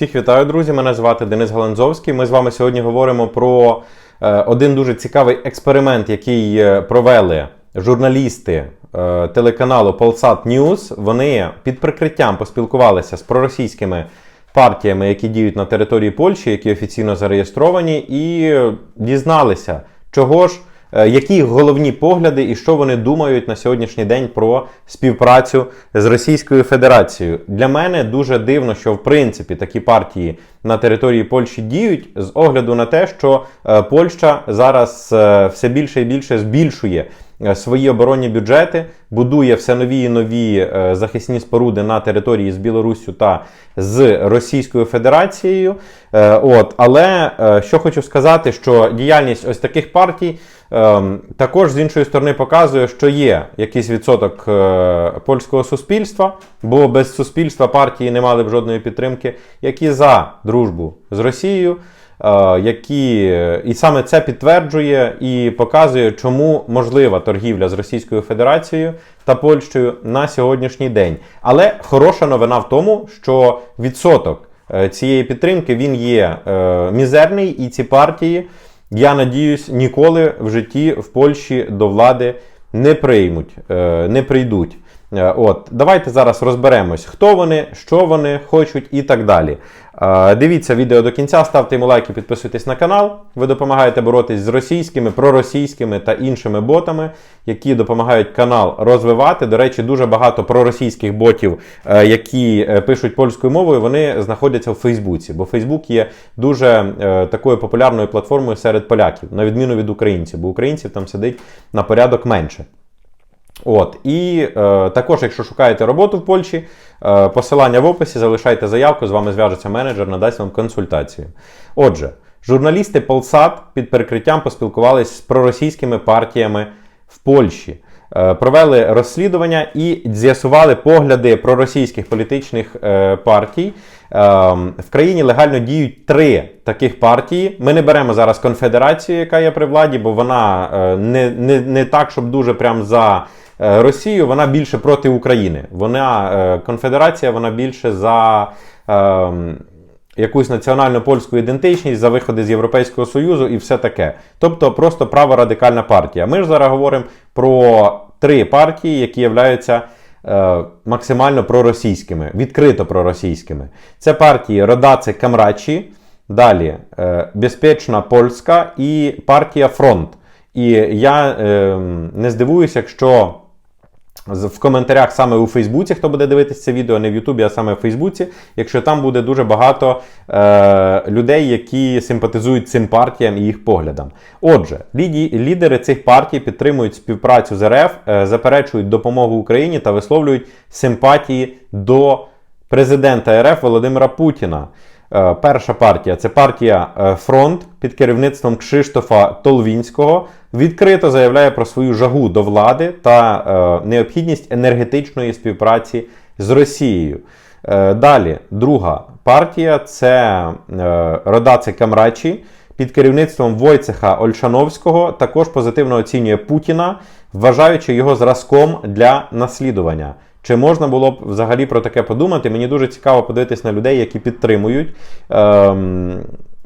Всіх вітаю, друзі! Мене звати Денис Галанзовський. Ми з вами сьогодні говоримо про е, один дуже цікавий експеримент, який е, провели журналісти е, телеканалу Polsat News. Вони під прикриттям поспілкувалися з проросійськими партіями, які діють на території Польщі, які офіційно зареєстровані, і дізналися, чого ж. Е, Які головні погляди і що вони думають на сьогоднішній день про співпрацю з Російською Федерацією? Для мене дуже дивно, що в принципі такі партії на території Польщі діють з огляду на те, що е, Польща зараз е, все більше і більше збільшує свої оборонні бюджети, будує все нові і нові е, захисні споруди на території з Білоруссю та з Російською Федерацією. Е, От, але е, що хочу сказати, що діяльність ось таких партій. Ем, Також з іншої сторони показує, що є якийсь відсоток е, польського суспільства, бо без суспільства партії не мали б жодної підтримки, які за дружбу з Росією, е, які і саме це підтверджує і показує, чому можлива торгівля з Російською Федерацією та Польщею на сьогоднішній день. Але хороша новина в тому, що відсоток е, цієї підтримки він є е, мізерний, і ці партії. Я надіюсь, ніколи в житті в Польщі до влади не приймуть, е, не прийдуть. Е, От, давайте зараз розберемось, хто вони, що вони хочуть і так далі. Е, Дивіться відео до кінця, ставте йому лайки, підписуйтесь на канал. Ви допомагаєте боротись з російськими, проросійськими та іншими ботами, які допомагають канал розвивати. До речі, дуже багато проросійських ботів, е, які пишуть польською мовою, вони знаходяться в Фейсбуці, бо Фейсбук є дуже такою популярною платформою серед поляків, на відміну від українців, бо українців там сидить на порядок менше. От, і е, також, якщо шукаєте роботу в Польщі, е, посилання в описі, залишайте заявку, з вами зв'яжеться менеджер, надасть вам консультацію. Отже, журналісти Полсад під перекриттям поспілкувалися з проросійськими партіями в Польщі. Е, Провели розслідування і з'ясували погляди проросійських політичних е, партій. Ем, В країні легально діють три таких партії. Ми не беремо зараз конфедерацію, яка є при владі, бо вона е, не, не, не так, щоб дуже прям за Росію, вона більше проти України. Вона конфедерація, вона більше за. Якусь національну польську ідентичність за виходи з Європейського Союзу і все таке. Тобто просто праворадикальна партія. Ми ж зараз говоримо про три партії, які являються е, максимально проросійськими, відкрито проросійськими. Це партії Родаці Камрачі, далі е, Безпечна Польська і партія Фронт. І я е, не здивуюся, якщо в коментарях саме у Фейсбуці, хто буде дивитися це відео, не в Ютубі, а саме в Фейсбуці, якщо там буде дуже багато е, людей, які симпатизують цим партіям і їх поглядам. Отже, ліді, лідери цих партій підтримують співпрацю з РФ, е, заперечують допомогу Україні та висловлюють симпатії до президента РФ Володимира Путіна. Е, Перша партія це партія е, Фронт під керівництвом Кшиштофа Толвінського. Відкрито заявляє про свою жагу до влади та е, необхідність енергетичної співпраці з Росією. Далі, друга партія це Родаці Камрачі під керівництвом Войцеха Ольшановського. Також позитивно оцінює Путіна, вважаючи його зразком для наслідування. Чи можна було б взагалі про таке подумати? Мені дуже цікаво подивитись на людей, які підтримують ем,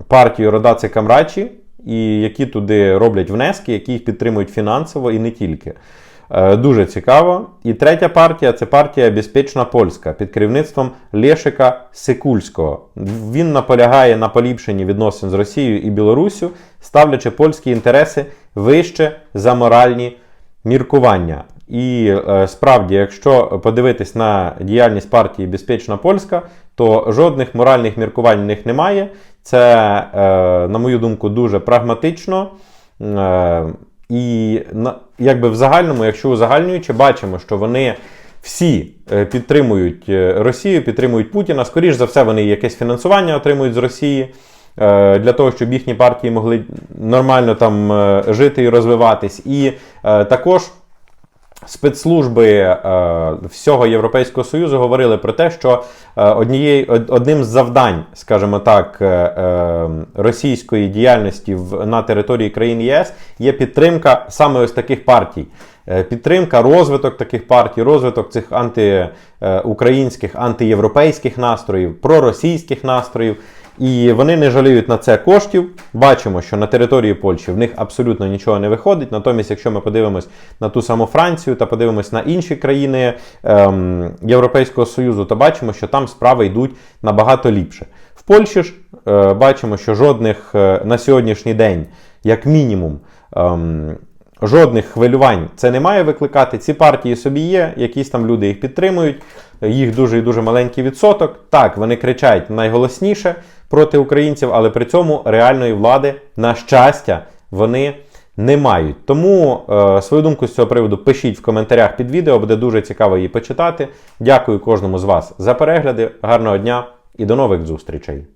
партію Родаці Камрачі, і які туди роблять внески, які їх підтримують фінансово і не тільки. Е, Дуже цікаво. І третя партія це партія Безпечна Польська під керівництвом Лешика Сикульського. Він наполягає на поліпшенні відносин з Росією і Білоруссю, ставлячи польські інтереси вище за моральні міркування. І е, справді, якщо подивитись на діяльність партії Безпечна Польська, то жодних моральних міркувань в них немає. Це, е, на мою думку, дуже прагматично. Е, і якби в загальному, якщо узагальнюючи, бачимо, що вони всі підтримують Росію, підтримують Путіна. Скоріш за все, вони якесь фінансування отримують з Росії для того, щоб їхні партії могли нормально там жити і розвиватись. І також спецслужби е, всього Європейського Союзу говорили про те, що е, однією, одним з завдань, скажімо так, е, російської діяльності на території країн ЄС є підтримка саме ось таких партій. підтримка, розвиток таких партій, розвиток цих антиукраїнських, антиєвропейських настроїв, проросійських настроїв. І вони не жаліють на це коштів. Бачимо, що на території Польщі в них абсолютно нічого не виходить. Натомість, якщо ми подивимось на ту саму Францію та подивимось на інші країни ем, Європейського Союзу, то бачимо, що там справи йдуть набагато ліпше. В Польщі ж е, бачимо, що жодних е, на сьогоднішній день, як мінімум, ем, жодних хвилювань це не має викликати. Ці партії собі є, якісь там люди їх підтримують, їх дуже і дуже маленький відсоток. Так, вони кричать найголосніше проти українців, але при цьому реальної влади, на щастя, вони не мають. Тому е, свою думку з цього приводу пишіть в коментарях під відео, буде дуже цікаво її почитати. Дякую кожному з вас за перегляди. Гарного дня і до нових зустрічей!